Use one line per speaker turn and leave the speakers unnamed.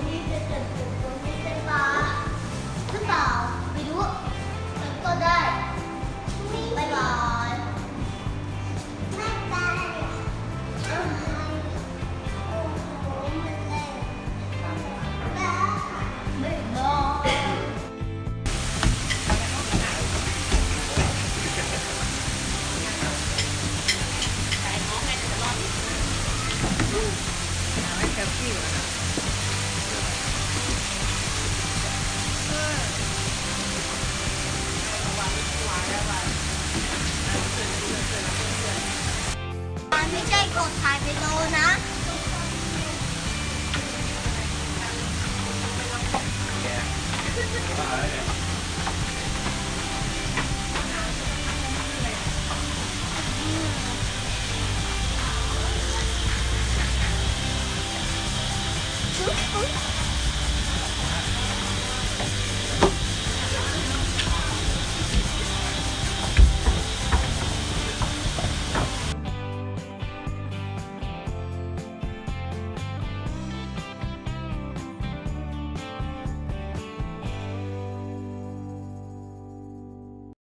Oh, we did that before. ดถ่ายวิดี
โอนะ